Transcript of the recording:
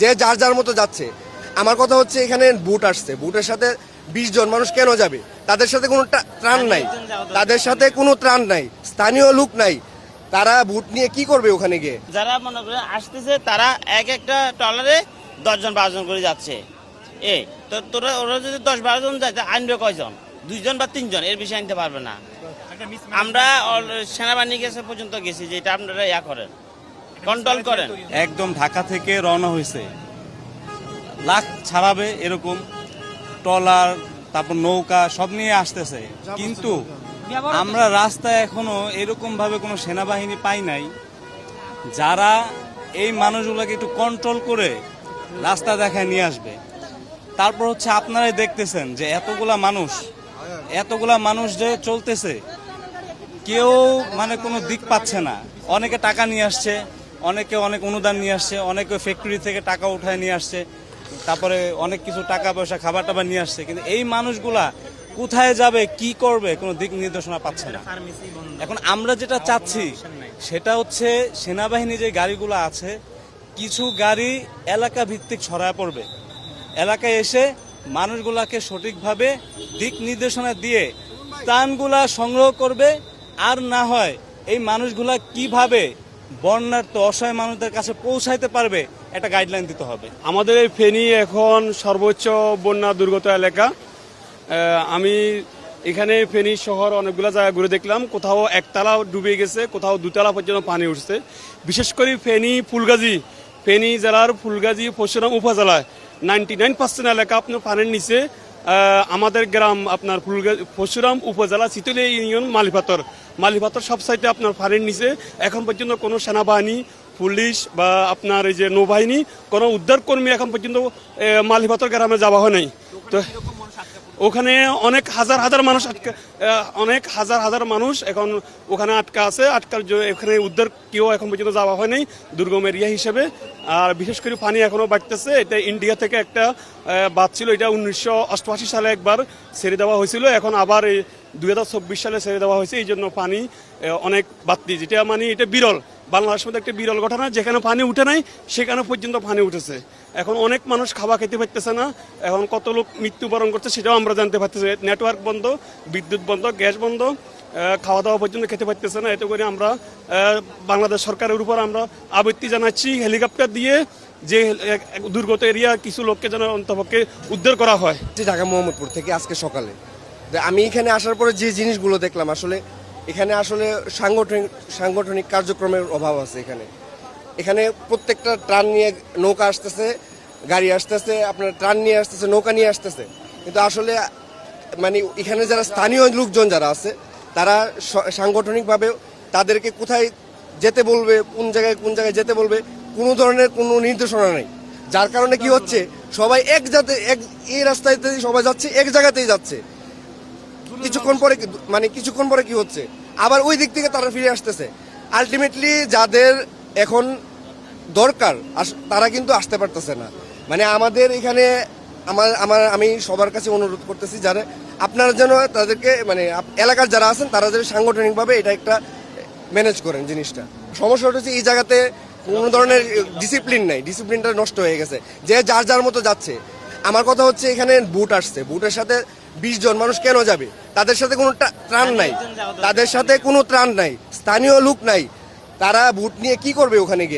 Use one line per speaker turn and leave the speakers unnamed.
যে যার যার মতো যাচ্ছে। আমার কথা হচ্ছে এখানে বুট আসছে। বুটের সাথে বিশ জন মানুষ কেন যাবে? তাদের সাথে কোনো ত্রাণ নাই। তাদের সাথে কোনো ত্রাণ নাই। স্থানীয় লোক নাই। তারা বুট নিয়ে কি করবে ওখানে গিয়ে?
যারা মনে করেন আসতেছে তারা এক একটা ট্রলারে দশজন বারোজন করে যাচ্ছে। এ তো তোরা ওরা যদি দশ বারো জন যায় তা আনবে কয়জন? দুইজন বা তিনজন? এর বেশি আনতে পারবে না। আমরা সেনাবাহিনী গেছে পর্যন্ত গেছি যে এটা আপনারা ইয়া করেন। কন্ট্রোল করেন।
একদম ঢাকা থেকে রওনা হয়েছে। লাখ ছাড়াবে এরকম ট্রলার, তারপর নৌকা, সব নিয়ে আসতেছে। কিন্তু আমরা রাস্তায় এখনও এরকম ভাবে কোনো সেনাবাহিনী পাই নাই। যারা এই মানুষগুলোকে একটু কন্ট্রোল করে রাস্তা দেখায় নিয়ে আসবে। তারপর হচ্ছে আপনারাই দেখতেছেন যে এতগুলা মানুষ এতগুলা মানুষ যে চলতেছে, কেউ মানে কোনো দিক পাচ্ছে না। অনেকে টাকা নিয়ে আসছে অনেকে অনেক অনুদান নিয়ে আসছে, অনেকে ফ্যাক্টরি থেকে টাকা উঠায় নিয়ে আসছে, তারপরে অনেক কিছু টাকা পয়সা, খাবার টাবার নিয়ে আসছে। কিন্তু এই মানুষগুলা কোথায় যাবে, কি করবে, কোনো দিক নির্দেশনা পাচ্ছে না। এখন আমরা যেটা চাচ্ছি, সেটা হচ্ছে সেনাবাহিনী যে গাড়িগুলো আছে, কিছু গাড়ি এলাকা ভিত্তিক ছড়ায় পড়বে। এলাকায় এসে মানুষগুলাকে সঠিকভাবে দিক নির্দেশনা দিয়ে ত্রাণগুলা সংগ্রহ করবে, আর না হয় এই মানুষগুলা কীভাবে বন্যার্থ অসহায় মানুষদের কাছে পৌঁছাইতে পারবে, একটা গাইডলাইন দিতে হবে।
আমাদের এই ফেনী এখন সর্বোচ্চ বন্যা দুর্গত এলাকা। আমি এখানে ফেনী শহর অনেকগুলো জায়গা ঘুরে দেখলাম, কোথাও একতলা ডুবে গেছে, কোথাও দুতলা পর্যন্ত পানি উঠছে। বিশেষ করে ফেনী ফুলগাজী, ফেনী জেলার ফুলগাজী পরশুরাম উপজেলায় নাইনটি নাইন পার্সেন্ট এলাকা আপনার পানির নিচে আমাদের গ্রাম আপনার পরশুরাম উপজেলা চিতলি ইউনিয়ন মালিপাতর। মালিপাতর সব সাইডে আপনার পানির নিচে। এখন পর্যন্ত কোনো সেনাবাহিনী, পুলিশ বা আপনার এই যে নৌবাহিনী, কোনো উদ্ধার কর্মী এখন পর্যন্ত মালিপাতর গ্রামে যাওয়া হয় নাই। তো ওখানে অনেক হাজার হাজার মানুষ আটকা অনেক হাজার হাজার মানুষ এখন ওখানে আটকা আছে। আটকার এখানে উদ্ধার কেউ এখন পর্যন্ত যাওয়া হয় নাই দুর্গম এরিয়া হিসেবে। আর বিশেষ করে পানি এখনও বাড়তেছে। এটা ইন্ডিয়া থেকে একটা বাদ ছিল, এটা উনিশশো অষ্টআশি সালে একবার ছেড়ে দেওয়া হয়েছিল। এখন আবার এই দুই হাজার চব্বিশ সালে ছেড়ে দেওয়া হয়েছে। এই জন্য পানি অনেক বাড়তি। যেটা মানে এটা বিরল। বাংলাদেশের মধ্যে একটা বিরল ঘটনা, যেখানে পানি উঠে নাই, সেখানে পর্যন্ত পানি উঠেছে। এখন অনেক মানুষ খাওয়া খেতে পারতেছে না, এখন কত লোক মৃত্যুবরণ করছে সেটাও আমরা জানতে পারতেছি নেটওয়ার্ক বন্ধ, বিদ্যুৎ বন্ধ, গ্যাস বন্ধ খাওয়া দাওয়া পর্যন্ত খেতে পারতেছে না। এতে করে আমরা বাংলাদেশ সরকারের উপর আমরা আবৃত্তি জানাচ্ছি, হেলিকপ্টার দিয়ে যে দুর্গত এরিয়া কিছু লোককে যেন অন্তপক্ষে উদ্ধার করা হয়।
ঢাকা মোহাম্মদপুর থেকে আজকে সকালে। আমি এখানে আসার পরে যে জিনিসগুলো দেখলাম, আসলে এখানে আসলে সাংগঠনিক সাংগঠনিক কার্যক্রমের অভাব আছে এখানে। এখানে প্রত্যেকটা ট্রান নিয়ে নৌকা আসতেছে, গাড়ি আসতেছে, আপনার ট্রান নিয়ে আসতেছে, নৌকা নিয়ে আসতেছে। কিন্তু আসলে মানে এখানে যারা স্থানীয় লোকজন যারা আছে, তারা সাংগঠনিকভাবে তাদেরকে কোথায় যেতে বলবে, কোন জায়গায় কোন জায়গায় যেতে বলবে, কোনো ধরনের কোনো নির্দেশনা নেই। যার কারণে কি হচ্ছে, সবাই এক জাতে, এক, এই রাস্তাতেই সবাই যাচ্ছে, এক জায়গাতেই যাচ্ছে। কিছুক্ষণ পরে মানে কিছুক্ষণ পরে কি হচ্ছে? আবার ওই দিক থেকে তারা ফিরে আসতেছে। আলটিমেটলি যাদের এখন দরকার তারা কিন্তু আসতে পারতেছে না। মানে আমাদের এখানে আমার আমার, আমি সবার কাছে অনুরোধ করতেছি যারা, আপনারা যেন তাদেরকে মানে এলাকার যারা আছেন, তারা যেন সাংগঠনিকভাবে এটা একটা ম্যানেজ করেন জিনিসটা। সমস্যাটা হচ্ছে এই জায়গাতে কোনো ধরনের ডিসিপ্লিন নাই। ডিসিপ্লিনটা নষ্ট হয়ে গেছে। যে যার যার মতো যাচ্ছে। আমার কথা হচ্ছে এখানে বুট আসছে। বুটের সাথে বিশ জন মানুষ কেন যাবে? তাদের সাথে কোনো ত্রাণ নাই। তাদের সাথে কোনো ত্রাণ নাই। স্থানীয় লোক নাই। তারা ভোট নিয়ে কি করবে ওখানে গিয়ে?